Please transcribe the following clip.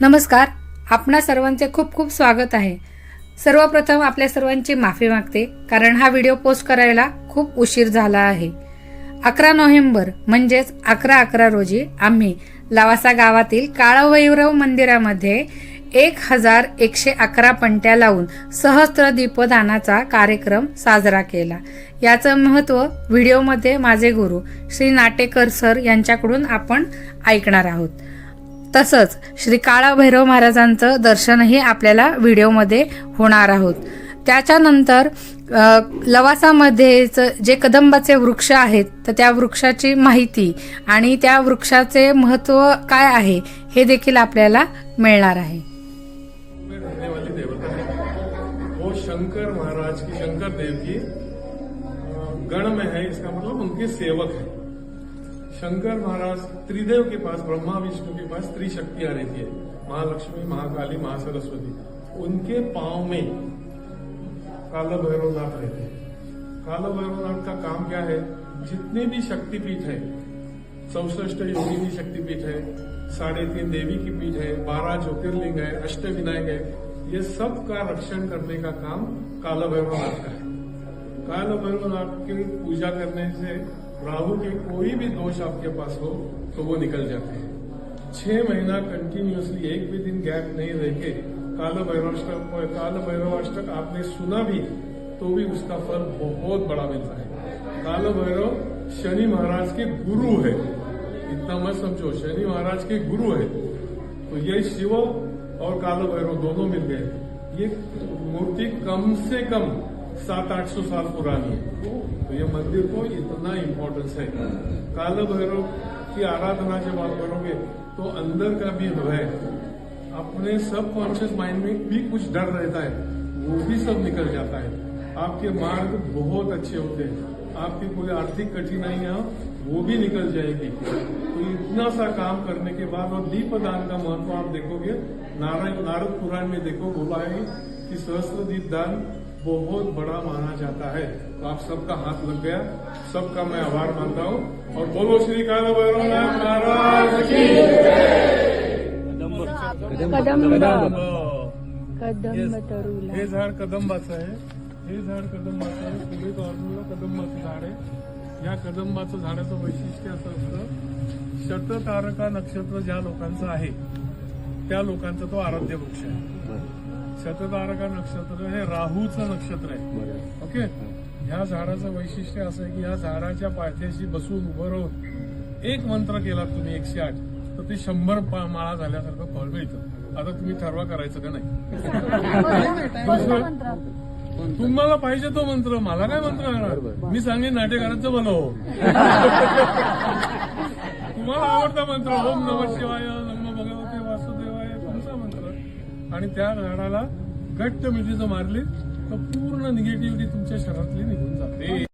नमस्कार. आपणा सर्वांचे खूप खूप स्वागत आहे. सर्वप्रथम आपल्या सर्वांची माफी मागते कारण हा व्हिडिओ पोस्ट करायला खूप उशीर झाला आहे. अकरा नोव्हेंबर म्हणजेच अकरा अकरा रोजी आम्ही लावासा गावातील काळवैरव मंदिरामध्ये एक हजार एकशे अकरा पंट्या लावून सहस्त्र दीपदानाचा कार्यक्रम साजरा केला. याचं महत्त्व व्हिडिओमध्ये माझे गुरु श्री नाटेकर सर यांच्याकडून आपण ऐकणार आहोत. तसंच श्री काळाभैरव महाराजांचं दर्शनही आपल्याला व्हिडिओमध्ये होणार आहोत. त्याच्यानंतर अ, लवासामध्ये जे कदंबाचे वृक्ष आहेत तर त्या वृक्षाची माहिती आणि त्या वृक्षाचे महत्त्व काय आहे हे देखील आपल्याला मिळणार आहे. वो शंकर महाराज की शंकर देव की गण में है इसका मतलब उनके सेवक है। शंकर महाराज त्रिदेव के पास, ब्रह्मा विष्णु के पास त्रिशक्तियाँ रहती है। महालक्ष्मी, महाकाली, महासरस्वती। उनके पाँव में काला भैरवनाथ रहते हैं। काला भैरवनाथ का काम क्या है? जितने भी शक्तिपीठ है, चौसष्ट योगिनी शक्तिपीठ है, साढ़े तीन देवी की पीठ है, बारह ज्योतिर्लिंग है, अष्ट विनायक है, ये सब का रक्षण करने का काम काला भैरवनाथ का है। काल भैरवनाथ की पूजा करने से राहु के कोई भी दोष आपके पास हो तो वो निकल जाते हैं। छह महीना कंटिन्यूसली एक भी दिन गैप नहीं रह। के काल भैरवाष्टक काल भैरवाष्टक आपने सुना भी तो भी उसका फल बहुत बड़ा मिलता है। काल भैरव शनि महाराज के गुरु है। इतना मत समझो, शनि महाराज के गुरु है। तो ये शिव और काल भैरव दोनों मिल गए। ये मूर्ति कम से कम सात आठ सौ साल पुरानी है। तो ये मंदिर को इतना इम्पोर्टेंस है। काल भैरव की आराधना जब आप करोगे तो अंदर का भी भय, अपने सब कॉन्शियस माइंड में भी कुछ डर रहता है। वो भी सब निकल जाता है। आपके मार्ग बहुत अच्छे होते हैं। आपकी कोई आर्थिक कठिनाइयाँ वो भी निकल जाएगी। तो इतना सा काम करने के बाद और दीपदान का महत्व आप देखोगे, नारायण, नारद पुराण में देखो, बोला है कि सहस्त्र दीप दान बहुत बड़ा माना जाता है। तो आप सबका हाथ लग गया। सबका मैं आभार मानता हूँ। और बोलो श्री काल भैरवनाथ महाराज की हो. हे झाड कदंबाचं आहे. हे झाड कदंबाचं आहे. पुढे बाजूला कदंबाचं झाड आहे. या कदंबाचं झाडाचं वैशिष्ट्य असं असतं. शततारका नक्षत्र ज्या लोकांचं आहे त्या लोकांचा तो आराध्य वृक्ष आहे. शततारका नक्षत्र हे राहूचं नक्षत्र आहे. ओके? ह्या झाडाचं वैशिष्ट्य असं आहे की ह्या झाडाच्या पायथ्याशी बसून उभं राहून एक मंत्र केला तुम्ही एकशे आठ. तर ते शंभर माळा झाल्यासारखं फळ मिळतं. आता तुम्ही ठरवा करायचं का नाही? तुम्हाला पाहिजे तो मंत्र. मला काय मंत्र येणार मी सांगेन नाट्यकारांचं बोलो तुम्हाला आवडता मंत्र. ओम नम शिवाय आणि त्या झाडाला घट्ट मिठीचं मारली तर पूर्ण निगेटिव्हिटी तुमच्या शरीरातली निघून जाते.